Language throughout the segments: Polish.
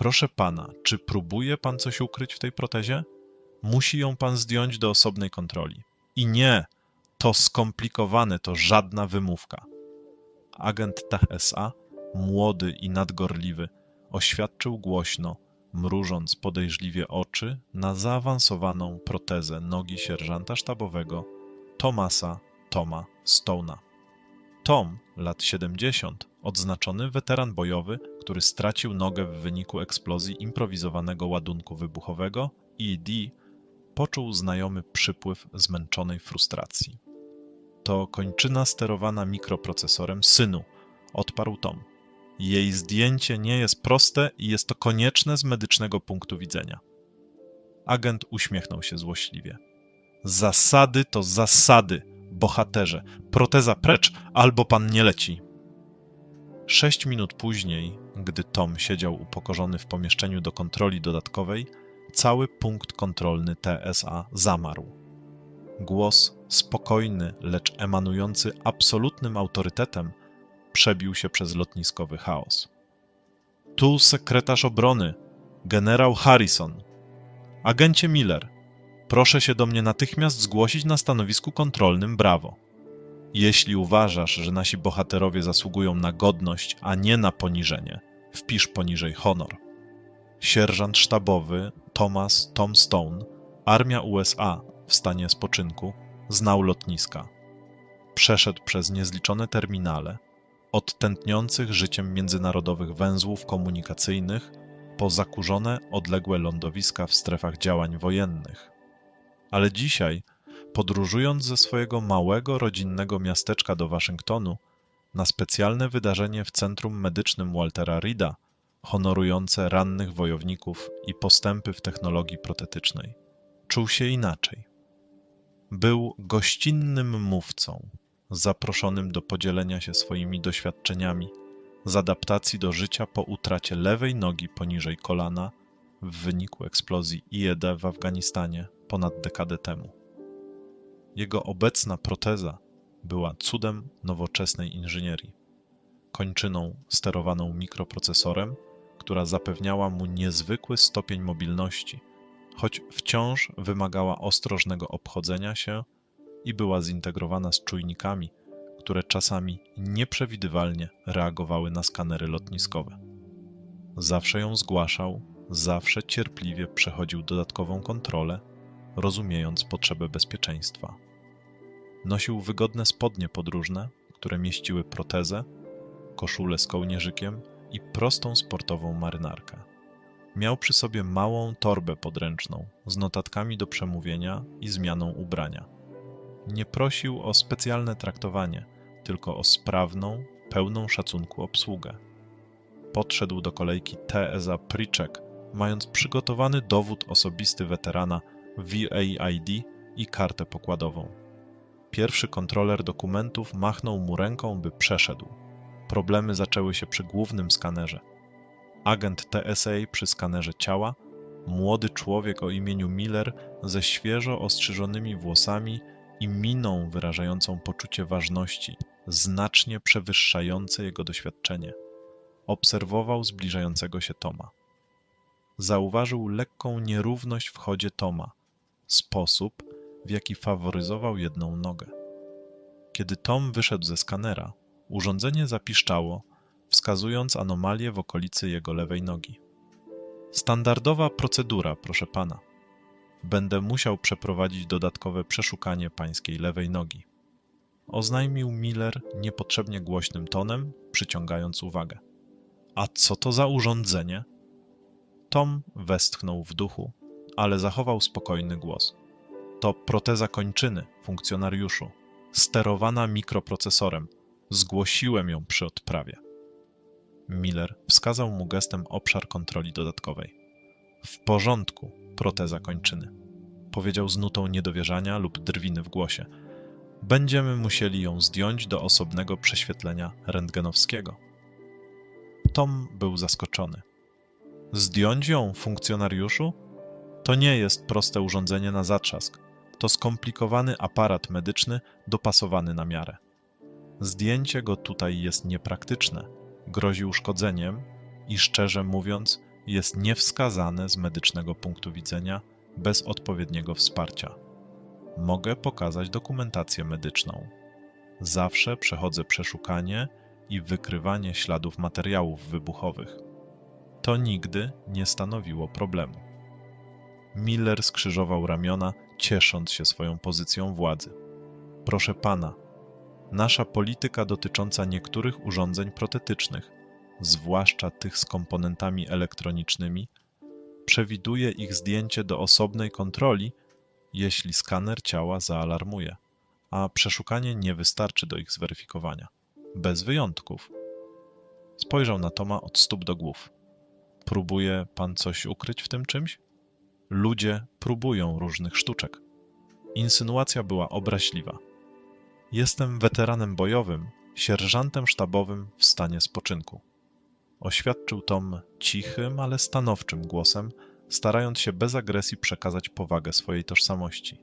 Proszę pana, czy próbuje pan coś ukryć w tej protezie? Musi ją pan zdjąć do osobnej kontroli. I nie, to skomplikowane, to żadna wymówka. Agent TSA, młody i nadgorliwy, oświadczył głośno, mrużąc podejrzliwie oczy na zaawansowaną protezę nogi sierżanta sztabowego Thomasa Toma Stone'a. Tom, lat 70, odznaczony weteran bojowy, który stracił nogę w wyniku eksplozji improwizowanego ładunku wybuchowego ED, poczuł znajomy przypływ zmęczonej frustracji. To kończyna sterowana mikroprocesorem synu, odparł Tom. Jej zdjęcie nie jest proste i jest to konieczne z medycznego punktu widzenia. Agent uśmiechnął się złośliwie. Zasady to zasady, bohaterze. Proteza precz, albo pan nie leci. Sześć minut później, gdy Tom siedział upokorzony w pomieszczeniu do kontroli dodatkowej, cały punkt kontrolny TSA zamarł. Głos, spokojny, lecz emanujący absolutnym autorytetem, przebił się przez lotniskowy chaos. Tu sekretarz obrony, generał Harrison. Agencie Miller, proszę się do mnie natychmiast zgłosić na stanowisku kontrolnym Brawo. Jeśli uważasz, że nasi bohaterowie zasługują na godność, a nie na poniżenie, wpisz poniżej honor. Sierżant sztabowy Thomas Tom Stone, armia USA w stanie spoczynku, znał lotniska. Przeszedł przez niezliczone terminale, od tętniących życiem międzynarodowych węzłów komunikacyjnych po zakurzone, odległe lądowiska w strefach działań wojennych. Ale dzisiaj, podróżując ze swojego małego rodzinnego miasteczka do Waszyngtonu, na specjalne wydarzenie w Centrum Medycznym Waltera Reeda, honorujące rannych wojowników i postępy w technologii protetycznej, czuł się inaczej. Był gościnnym mówcą, zaproszonym do podzielenia się swoimi doświadczeniami z adaptacji do życia po utracie lewej nogi poniżej kolana w wyniku eksplozji IED w Afganistanie ponad dekadę temu. Jego obecna proteza była cudem nowoczesnej inżynierii, kończyną sterowaną mikroprocesorem, która zapewniała mu niezwykły stopień mobilności, choć wciąż wymagała ostrożnego obchodzenia się i była zintegrowana z czujnikami, które czasami nieprzewidywalnie reagowały na skanery lotniskowe. Zawsze ją zgłaszał, zawsze cierpliwie przechodził dodatkową kontrolę, rozumiejąc potrzebę bezpieczeństwa. Nosił wygodne spodnie podróżne, które mieściły protezę, koszulę z kołnierzykiem i prostą sportową marynarkę. Miał przy sobie małą torbę podręczną z notatkami do przemówienia i zmianą ubrania. Nie prosił o specjalne traktowanie, tylko o sprawną, pełną szacunku obsługę. Podszedł do kolejki TSA Pritchek, mając przygotowany dowód osobisty weterana VAID i kartę pokładową. Pierwszy kontroler dokumentów machnął mu ręką, by przeszedł. Problemy zaczęły się przy głównym skanerze. Agent TSA przy skanerze ciała, młody człowiek o imieniu Miller ze świeżo ostrzyżonymi włosami i miną wyrażającą poczucie ważności, znacznie przewyższające jego doświadczenie. Obserwował zbliżającego się Toma. Zauważył lekką nierówność w chodzie Toma, sposób, w jaki faworyzował jedną nogę. Kiedy Tom wyszedł ze skanera, urządzenie zapiszczało, wskazując anomalię w okolicy jego lewej nogi. Standardowa procedura, proszę pana. Będę musiał przeprowadzić dodatkowe przeszukanie pańskiej lewej nogi. Oznajmił Miller niepotrzebnie głośnym tonem, przyciągając uwagę. A co to za urządzenie? Tom westchnął w duchu, ale zachował spokojny głos. To proteza kończyny, funkcjonariuszu, sterowana mikroprocesorem. Zgłosiłem ją przy odprawie. Miller wskazał mu gestem obszar kontroli dodatkowej. W porządku, proteza kończyny. Powiedział z nutą niedowierzania lub drwiny w głosie. Będziemy musieli ją zdjąć do osobnego prześwietlenia rentgenowskiego. Tom był zaskoczony. Zdjąć ją, funkcjonariuszu? To nie jest proste urządzenie na zatrzask. To skomplikowany aparat medyczny dopasowany na miarę. Zdjęcie go tutaj jest niepraktyczne, grozi uszkodzeniem i szczerze mówiąc, jest niewskazane z medycznego punktu widzenia bez odpowiedniego wsparcia. Mogę pokazać dokumentację medyczną. Zawsze przechodzę przeszukanie i wykrywanie śladów materiałów wybuchowych. To nigdy nie stanowiło problemu. Miller skrzyżował ramiona, ciesząc się swoją pozycją władzy. Proszę pana, nasza polityka dotycząca niektórych urządzeń protetycznych, zwłaszcza tych z komponentami elektronicznymi, przewiduje ich zdjęcie do osobnej kontroli, jeśli skaner ciała zaalarmuje, a przeszukanie nie wystarczy do ich zweryfikowania. Bez wyjątków. Spojrzał na Toma od stóp do głów. Próbuje pan coś ukryć w tym czymś? Ludzie próbują różnych sztuczek. Insynuacja była obraźliwa. Jestem weteranem bojowym, sierżantem sztabowym w stanie spoczynku. Oświadczył Tom cichym, ale stanowczym głosem, starając się bez agresji przekazać powagę swojej tożsamości.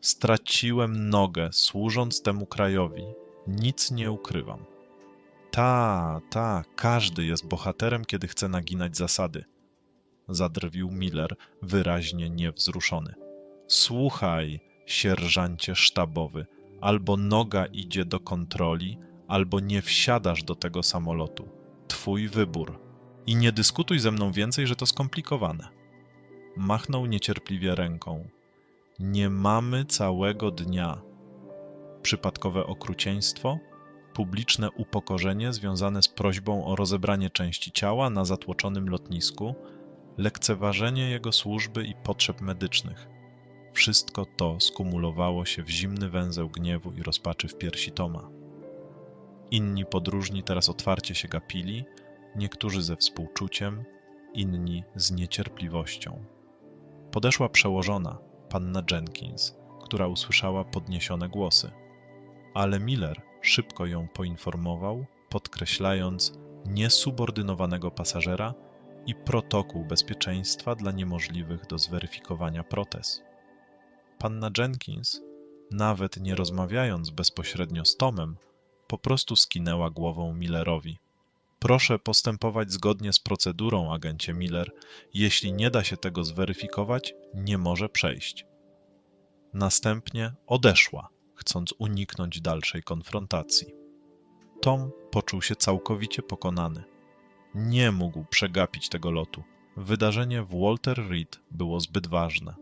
Straciłem nogę, służąc temu krajowi. Nic nie ukrywam. Ta, ta, każdy jest bohaterem, kiedy chce naginać zasady. Zadrwił Miller, wyraźnie niewzruszony. Słuchaj, sierżancie sztabowy, albo noga idzie do kontroli, albo nie wsiadasz do tego samolotu. Twój wybór. I nie dyskutuj ze mną więcej, że to skomplikowane. Machnął niecierpliwie ręką. Nie mamy całego dnia. Przypadkowe okrucieństwo? Publiczne upokorzenie związane z prośbą o rozebranie części ciała na zatłoczonym lotnisku, lekceważenie jego służby i potrzeb medycznych. Wszystko to skumulowało się w zimny węzeł gniewu i rozpaczy w piersi Toma. Inni podróżni teraz otwarcie się gapili, niektórzy ze współczuciem, inni z niecierpliwością. Podeszła przełożona, panna Jenkins, która usłyszała podniesione głosy. Ale Miller szybko ją poinformował, podkreślając niesubordynowanego pasażera i protokół bezpieczeństwa dla niemożliwych do zweryfikowania protez. Panna Jenkins, nawet nie rozmawiając bezpośrednio z Tomem, po prostu skinęła głową Millerowi. Proszę postępować zgodnie z procedurą, agencie Miller. Jeśli nie da się tego zweryfikować, nie może przejść. Następnie odeszła, chcąc uniknąć dalszej konfrontacji. Tom poczuł się całkowicie pokonany. Nie mógł przegapić tego lotu. Wydarzenie w Walter Reed było zbyt ważne.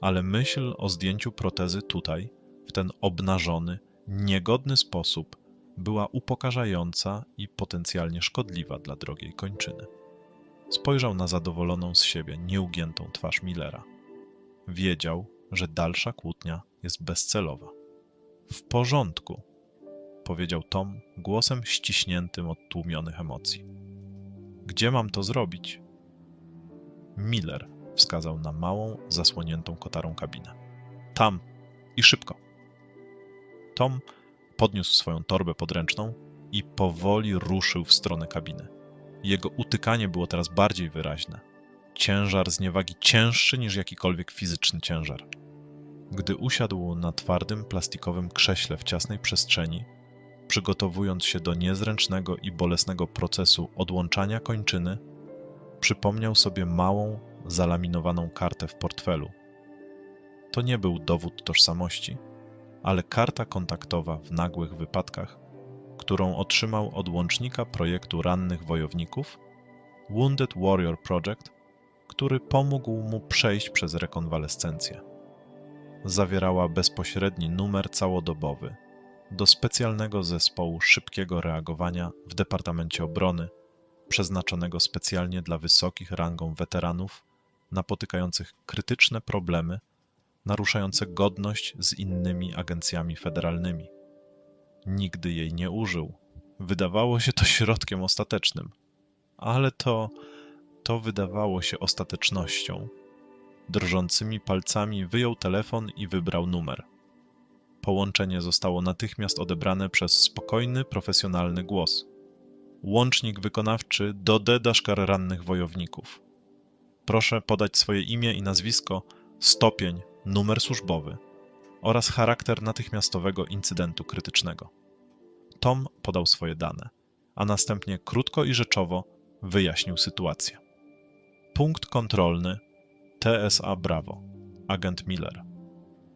Ale myśl o zdjęciu protezy tutaj, w ten obnażony, niegodny sposób, była upokarzająca i potencjalnie szkodliwa dla drogiej kończyny. Spojrzał na zadowoloną z siebie, nieugiętą twarz Millera. Wiedział, że dalsza kłótnia jest bezcelowa. W porządku, powiedział Tom głosem ściśniętym od tłumionych emocji. Gdzie mam to zrobić? Miller wskazał na małą, zasłoniętą kotarą kabinę. Tam i szybko. Tom podniósł swoją torbę podręczną i powoli ruszył w stronę kabiny. Jego utykanie było teraz bardziej wyraźne. Ciężar zniewagi cięższy niż jakikolwiek fizyczny ciężar. Gdy usiadł na twardym, plastikowym krześle w ciasnej przestrzeni, przygotowując się do niezręcznego i bolesnego procesu odłączania kończyny, przypomniał sobie małą, zalaminowaną kartę w portfelu. To nie był dowód tożsamości, ale karta kontaktowa w nagłych wypadkach, którą otrzymał od łącznika projektu rannych wojowników Wounded Warrior Project, który pomógł mu przejść przez rekonwalescencję. Zawierała bezpośredni numer całodobowy do specjalnego zespołu szybkiego reagowania w Departamencie Obrony, przeznaczonego specjalnie dla wysokich rangą weteranów napotykających krytyczne problemy naruszające godność z innymi agencjami federalnymi. Nigdy jej nie użył. Wydawało się to środkiem ostatecznym, ale to, to wydawało się ostatecznością. Drżącymi palcami wyjął telefon i wybrał numer. Połączenie zostało natychmiast odebrane przez spokojny, profesjonalny głos. Łącznik wykonawczy do D. Daszkar rannych wojowników. Proszę podać swoje imię i nazwisko, stopień, numer służbowy oraz charakter natychmiastowego incydentu krytycznego. Tom podał swoje dane, a następnie krótko i rzeczowo wyjaśnił sytuację. Punkt kontrolny TSA Bravo, agent Miller.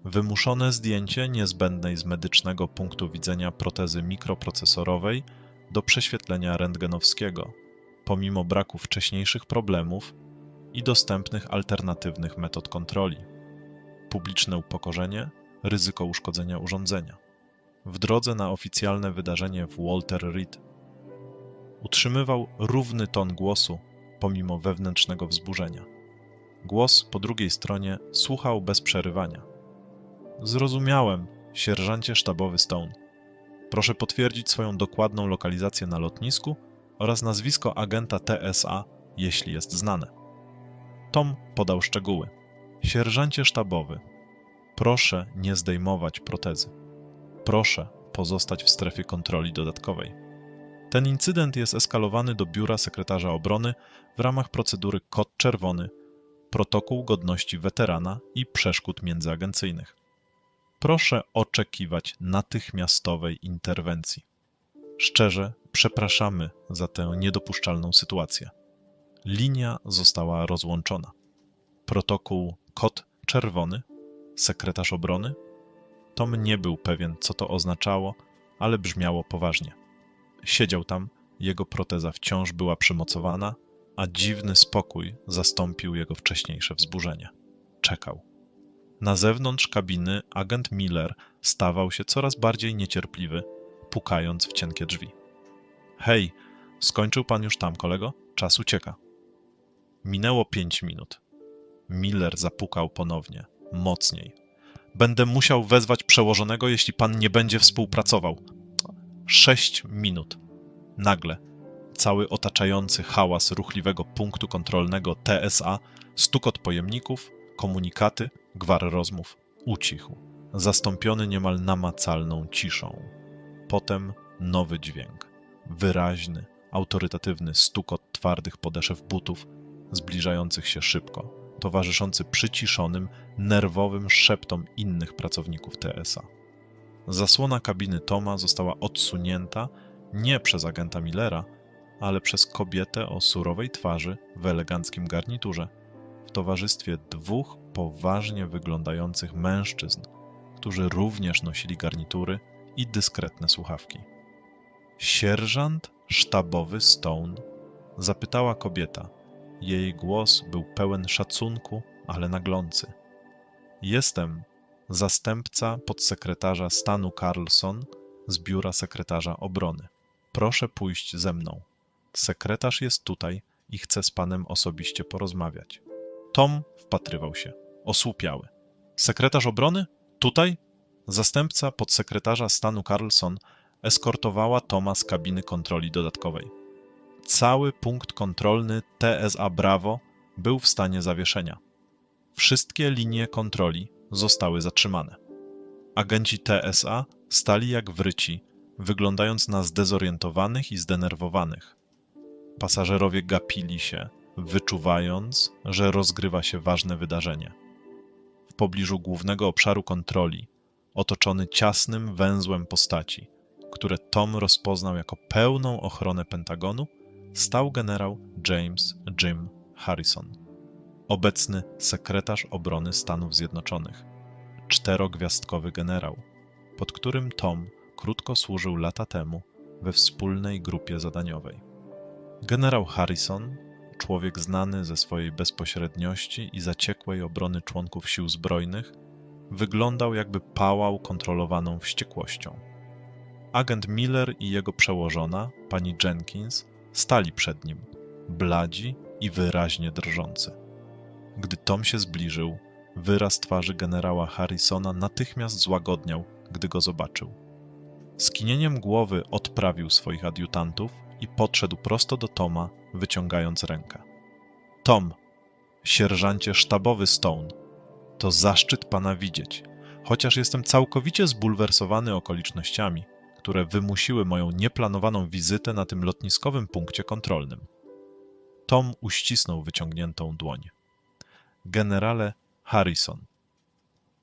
Wymuszone zdjęcie niezbędnej z medycznego punktu widzenia protezy mikroprocesorowej do prześwietlenia rentgenowskiego, pomimo braku wcześniejszych problemów i dostępnych alternatywnych metod kontroli. Publiczne upokorzenie, ryzyko uszkodzenia urządzenia. W drodze na oficjalne wydarzenie w Walter Reed utrzymywał równy ton głosu pomimo wewnętrznego wzburzenia. Głos po drugiej stronie słuchał bez przerywania. Zrozumiałem, sierżancie sztabowy Stone. Proszę potwierdzić swoją dokładną lokalizację na lotnisku oraz nazwisko agenta TSA, jeśli jest znane. Tom podał szczegóły. Sierżancie sztabowy, proszę nie zdejmować protezy. Proszę pozostać w strefie kontroli dodatkowej. Ten incydent jest eskalowany do biura sekretarza obrony w ramach procedury Kod Czerwony, protokół godności weterana i przeszkód międzyagencyjnych. Proszę oczekiwać natychmiastowej interwencji. Szczerze przepraszamy za tę niedopuszczalną sytuację. Linia została rozłączona. Protokół Kod Czerwony, sekretarz obrony? Tom nie był pewien, co to oznaczało, ale brzmiało poważnie. Siedział tam, jego proteza wciąż była przymocowana, a dziwny spokój zastąpił jego wcześniejsze wzburzenie. Czekał. Na zewnątrz kabiny agent Miller stawał się coraz bardziej niecierpliwy, pukając w cienkie drzwi. Hej, skończył pan już tam, kolego? Czas ucieka. Minęło pięć minut. Miller zapukał ponownie, mocniej. Będę musiał wezwać przełożonego, jeśli pan nie będzie współpracował. Sześć minut. Nagle cały otaczający hałas ruchliwego punktu kontrolnego TSA, stukot pojemników, komunikaty, gwar rozmów ucichł, zastąpiony niemal namacalną ciszą. Potem nowy dźwięk, wyraźny, autorytatywny stukot twardych podeszew butów, zbliżających się szybko, towarzyszący przyciszonym, nerwowym szeptom innych pracowników TSA. Zasłona kabiny Toma została odsunięta nie przez agenta Millera, ale przez kobietę o surowej twarzy w eleganckim garniturze, towarzystwie dwóch poważnie wyglądających mężczyzn, którzy również nosili garnitury i dyskretne słuchawki. Sierżant sztabowy Stone? Zapytała kobieta. Jej głos był pełen szacunku, ale naglący. Jestem zastępca podsekretarza stanu Carlson z biura sekretarza obrony. Proszę pójść ze mną. Sekretarz jest tutaj i chce z panem osobiście porozmawiać. Tom wpatrywał się, osłupiały. Sekretarz obrony? Tutaj? Zastępca podsekretarza stanu Carlson eskortowała Toma z kabiny kontroli dodatkowej. Cały punkt kontrolny TSA Bravo był w stanie zawieszenia. Wszystkie linie kontroli zostały zatrzymane. Agenci TSA stali jak wryci, wyglądając na zdezorientowanych i zdenerwowanych. Pasażerowie gapili się, wyczuwając, że rozgrywa się ważne wydarzenie. W pobliżu głównego obszaru kontroli, otoczony ciasnym węzłem postaci, które Tom rozpoznał jako pełną ochronę Pentagonu, stał generał James Jim Harrison, obecny sekretarz obrony Stanów Zjednoczonych, czterogwiazdkowy generał, pod którym Tom krótko służył lata temu we wspólnej grupie zadaniowej. Generał Harrison, człowiek znany ze swojej bezpośredniości i zaciekłej obrony członków sił zbrojnych, wyglądał jakby pałał kontrolowaną wściekłością. Agent Miller i jego przełożona, pani Jenkins, stali przed nim, bladzi i wyraźnie drżący. Gdy Tom się zbliżył, wyraz twarzy generała Harrisona natychmiast złagodniał, gdy go zobaczył. Skinieniem głowy odprawił swoich adiutantów i podszedł prosto do Toma, wyciągając rękę. Tom, sierżancie sztabowy Stone, to zaszczyt pana widzieć, chociaż jestem całkowicie zbulwersowany okolicznościami, które wymusiły moją nieplanowaną wizytę na tym lotniskowym punkcie kontrolnym. Tom uścisnął wyciągniętą dłoń. Generale Harrison.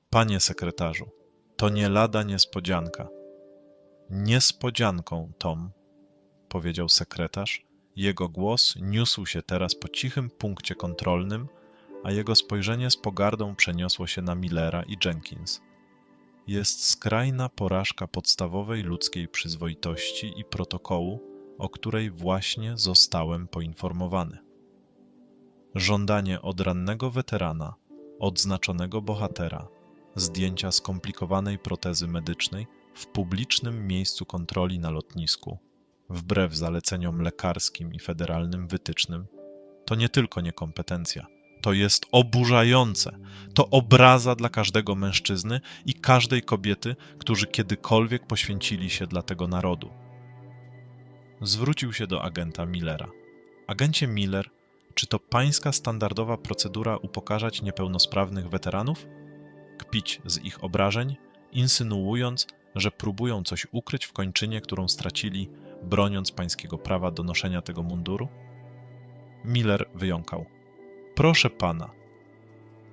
Panie sekretarzu, to nie lada niespodzianka. Niespodzianką, Tom, powiedział sekretarz Jego głos niósł się teraz po cichym punkcie kontrolnym, a jego spojrzenie z pogardą przeniosło się na Millera i Jenkins. Jest skrajna porażka podstawowej ludzkiej przyzwoitości i protokołu, o której właśnie zostałem poinformowany. Żądanie od rannego weterana, odznaczonego bohatera, zdjęcia skomplikowanej protezy medycznej w publicznym miejscu kontroli na lotnisku, wbrew zaleceniom lekarskim i federalnym wytycznym, to nie tylko niekompetencja, to jest oburzające. To obraza dla każdego mężczyzny i każdej kobiety, którzy kiedykolwiek poświęcili się dla tego narodu. Zwrócił się do agenta Millera. Agencie Miller, czy to pańska standardowa procedura upokarzać niepełnosprawnych weteranów? Kpić z ich obrażeń, insynuując, że próbują coś ukryć w kończynie, którą stracili, broniąc pańskiego prawa do noszenia tego munduru? Miller wyjąkał. Proszę pana,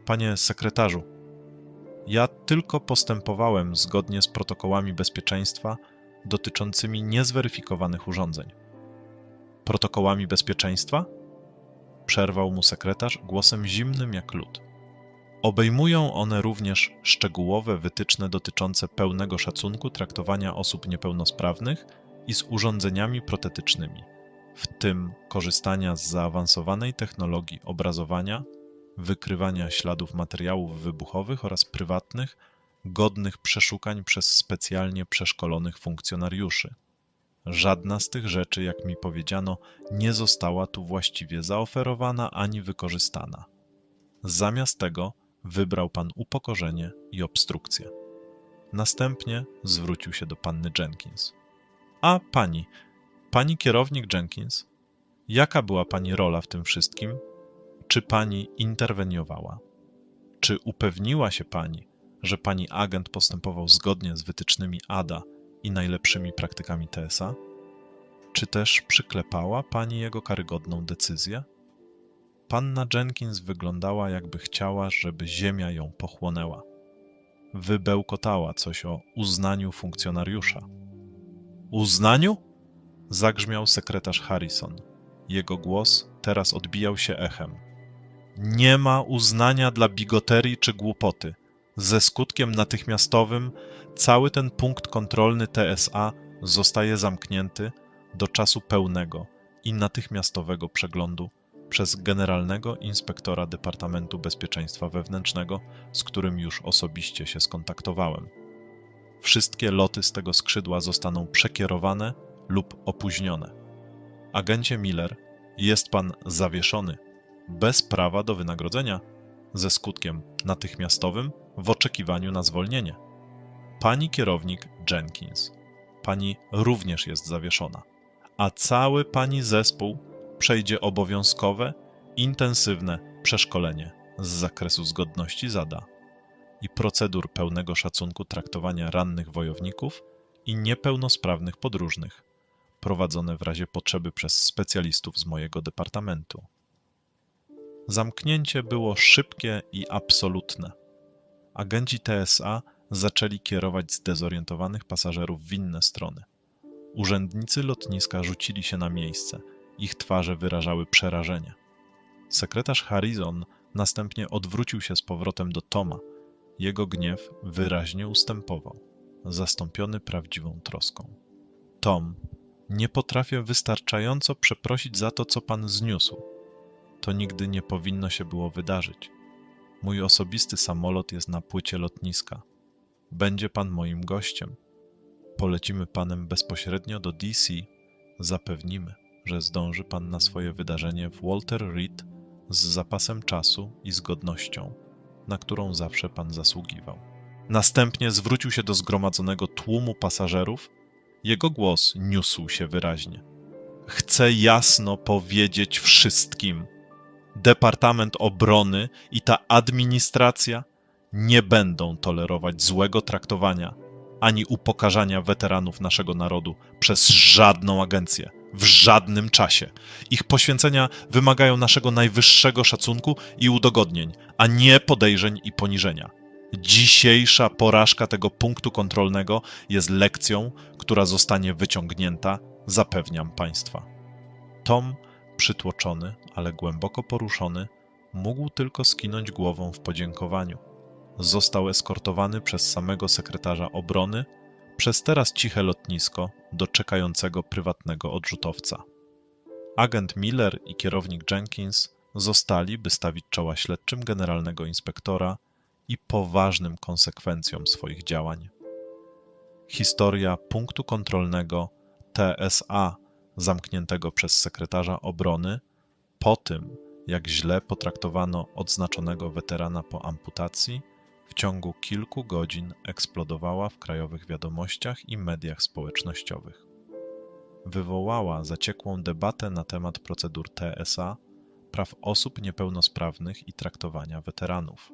panie sekretarzu, ja tylko postępowałem zgodnie z protokołami bezpieczeństwa dotyczącymi niezweryfikowanych urządzeń. Protokołami bezpieczeństwa? Przerwał mu sekretarz głosem zimnym jak lód. Obejmują one również szczegółowe wytyczne dotyczące pełnego szacunku traktowania osób niepełnosprawnych i z urządzeniami protetycznymi w tym korzystania z zaawansowanej technologii obrazowania, wykrywania śladów materiałów wybuchowych oraz prywatnych, godnych przeszukań przez specjalnie przeszkolonych funkcjonariuszy. Żadna z tych rzeczy, jak mi powiedziano, nie została tu właściwie zaoferowana ani wykorzystana. Zamiast tego wybrał pan upokorzenie i obstrukcję. Następnie zwrócił się do panny Jenkins. A pani, Pani kierownik Jenkins, jaka była Pani rola w tym wszystkim? Czy Pani interweniowała? Czy upewniła się Pani, że Pani agent postępował zgodnie z wytycznymi ADA i najlepszymi praktykami TSA? Czy też przyklepała Pani jego karygodną decyzję? Panna Jenkins wyglądała, jakby chciała, żeby ziemia ją pochłonęła. Wybełkotała coś o uznaniu funkcjonariusza. Uznaniu? zagrzmiał sekretarz Harrison. Jego głos teraz odbijał się echem. Nie ma uznania dla bigoterii czy głupoty. Ze skutkiem natychmiastowym cały ten punkt kontrolny TSA zostaje zamknięty do czasu pełnego i natychmiastowego przeglądu przez generalnego inspektora Departamentu Bezpieczeństwa Wewnętrznego, z którym już osobiście się skontaktowałem. Wszystkie loty z tego skrzydła zostaną przekierowane lub opóźnione. Agencie Miller, jest pan zawieszony bez prawa do wynagrodzenia ze skutkiem natychmiastowym w oczekiwaniu na zwolnienie. Pani kierownik Jenkins, pani również jest zawieszona, a cały pani zespół przejdzie obowiązkowe, intensywne przeszkolenie z zakresu zgodności zada i procedur pełnego szacunku traktowania rannych wojowników i niepełnosprawnych podróżnych prowadzone w razie potrzeby przez specjalistów z mojego departamentu. Zamknięcie było szybkie i absolutne. Agenci TSA zaczęli kierować zdezorientowanych pasażerów w inne strony. Urzędnicy lotniska rzucili się na miejsce, ich twarze wyrażały przerażenie. Sekretarz Harrison następnie odwrócił się z powrotem do Toma. Jego gniew wyraźnie ustępował, zastąpiony prawdziwą troską. Tom nie potrafię wystarczająco przeprosić za to, co pan zniósł. To nigdy nie powinno się było wydarzyć. Mój osobisty samolot jest na płycie lotniska. Będzie pan moim gościem. Polecimy panem bezpośrednio do DC. Zapewnimy, że zdąży pan na swoje wydarzenie w Walter Reed z zapasem czasu i z godnością, na którą zawsze pan zasługiwał. Następnie zwrócił się do zgromadzonego tłumu pasażerów jego głos niósł się wyraźnie. Chcę jasno powiedzieć wszystkim: Departament Obrony i ta administracja nie będą tolerować złego traktowania ani upokarzania weteranów naszego narodu przez żadną agencję, w żadnym czasie. Ich poświęcenia wymagają naszego najwyższego szacunku i udogodnień, a nie podejrzeń i poniżenia. Dzisiejsza porażka tego punktu kontrolnego jest lekcją, która zostanie wyciągnięta, zapewniam Państwa. Tom, przytłoczony, ale głęboko poruszony, mógł tylko skinąć głową w podziękowaniu. Został eskortowany przez samego sekretarza obrony przez teraz ciche lotnisko do czekającego prywatnego odrzutowca. Agent Miller i kierownik Jenkins zostali, by stawić czoła śledczym generalnego inspektora i poważnym konsekwencjom swoich działań. Historia punktu kontrolnego TSA zamkniętego przez sekretarza obrony po tym, jak źle potraktowano odznaczonego weterana po amputacji, w ciągu kilku godzin eksplodowała w krajowych wiadomościach i mediach społecznościowych. Wywołała zaciekłą debatę na temat procedur TSA, praw osób niepełnosprawnych i traktowania weteranów.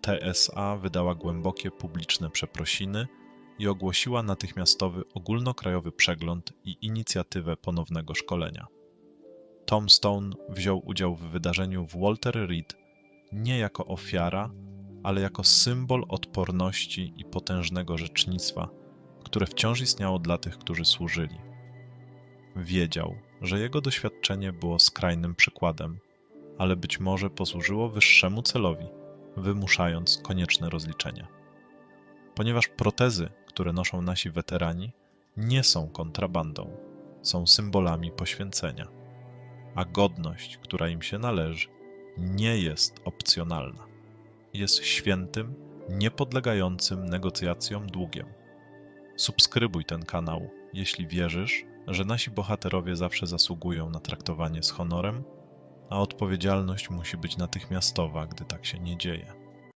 TSA wydała głębokie publiczne przeprosiny i ogłosiła natychmiastowy ogólnokrajowy przegląd i inicjatywę ponownego szkolenia. Tom Stone wziął udział w wydarzeniu w Walter Reed nie jako ofiara, ale jako symbol odporności i potężnego rzecznictwa, które wciąż istniało dla tych, którzy służyli. Wiedział, że jego doświadczenie było skrajnym przykładem, ale być może posłużyło wyższemu celowi, wymuszając konieczne rozliczenia. Ponieważ protezy, które noszą nasi weterani, nie są kontrabandą, są symbolami poświęcenia, a godność, która im się należy, nie jest opcjonalna. Jest świętym, niepodlegającym negocjacjom długiem. Subskrybuj ten kanał, jeśli wierzysz, że nasi bohaterowie zawsze zasługują na traktowanie z honorem, a odpowiedzialność musi być natychmiastowa, gdy tak się nie dzieje.